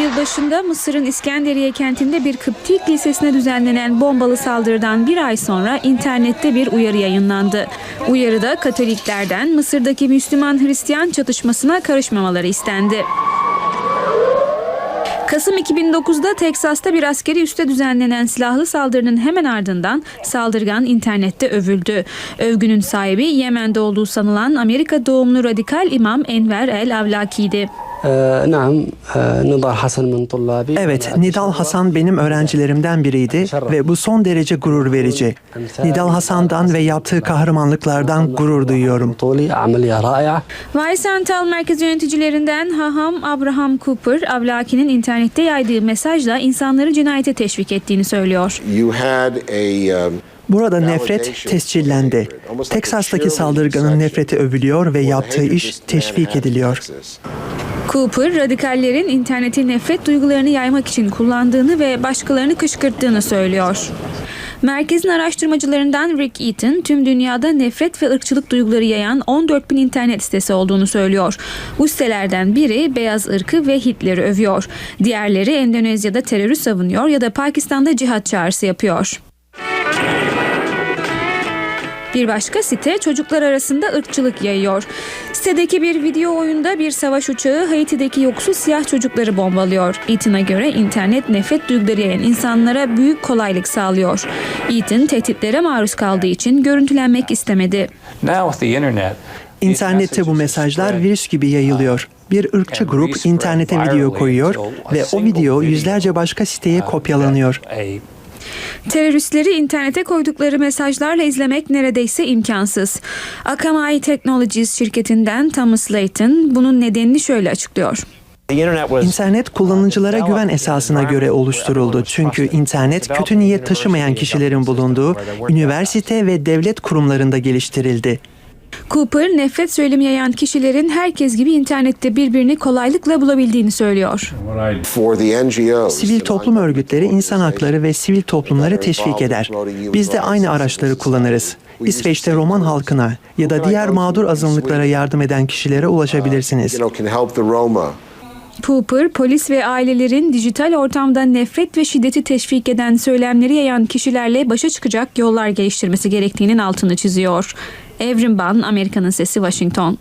Yılbaşında Mısır'ın İskenderiye kentinde bir Kıptik lisesine düzenlenen bombalı saldırıdan bir ay sonra internette bir uyarı yayınlandı. Uyarıda Katoliklerden Mısır'daki Müslüman-Hristiyan çatışmasına karışmamaları istendi. Kasım 2009'da Teksas'ta bir askeri üste düzenlenen silahlı saldırının hemen ardından saldırgan internette övüldü. Övgünün sahibi Yemen'de olduğu sanılan Amerika doğumlu radikal imam Enver El Avlaki'ydi. Evet, Nidal Hasan benim öğrencilerimden biriydi ve bu son derece gurur verici. Nidal Hasan'dan ve yaptığı kahramanlıklardan gurur duyuyorum. Vicental merkez yöneticilerinden Haham Abraham Cooper, Avlaki'nin internette yaydığı mesajla insanları cinayete teşvik ettiğini söylüyor. You had a, um... Burada nefret tescillendi. Teksas'taki saldırganın nefreti övülüyor ve yaptığı iş teşvik ediliyor. Cooper, radikallerin interneti nefret duygularını yaymak için kullandığını ve başkalarını kışkırttığını söylüyor. Merkezin araştırmacılarından Rick Eaton, tüm dünyada nefret ve ırkçılık duyguları yayan 14 bin internet sitesi olduğunu söylüyor. Bu sitelerden biri beyaz ırkı ve Hitler'i övüyor. Diğerleri Endonezya'da terörü savunuyor ya da Pakistan'da cihat çağrısı yapıyor. Bir başka site çocuklar arasında ırkçılık yayıyor. Sitedeki bir video oyunda bir savaş uçağı Haiti'deki yoksul siyah çocukları bombalıyor. Ethan'a göre internet nefret duyguları yayan insanlara büyük kolaylık sağlıyor. Ethan tehditlere maruz kaldığı için görüntülenmek istemedi. İnternette bu mesajlar virüs gibi yayılıyor. Bir ırkçı grup internete video koyuyor ve o video yüzlerce başka siteye kopyalanıyor. Teröristleri internete koydukları mesajlarla izlemek neredeyse imkansız. Akamai Technologies şirketinden Thomas Layton bunun nedenini şöyle açıklıyor. İnternet kullanıcılara güven esasına göre oluşturuldu. Çünkü internet kötü niyet taşımayan kişilerin bulunduğu üniversite ve devlet kurumlarında geliştirildi. Cooper, nefret söylemi yayan kişilerin herkes gibi internette birbirini kolaylıkla bulabildiğini söylüyor. Sivil toplum örgütleri insan hakları ve sivil toplumları teşvik eder. Biz de aynı araçları kullanırız. İsveç'te Roman halkına ya da diğer mağdur azınlıklara yardım eden kişilere ulaşabilirsiniz. Cooper, polis ve ailelerin dijital ortamda nefret ve şiddeti teşvik eden söylemleri yayan kişilerle başa çıkacak yollar geliştirmesi gerektiğinin altını çiziyor. Evrim Ban, Amerika'nın Sesi, Washington.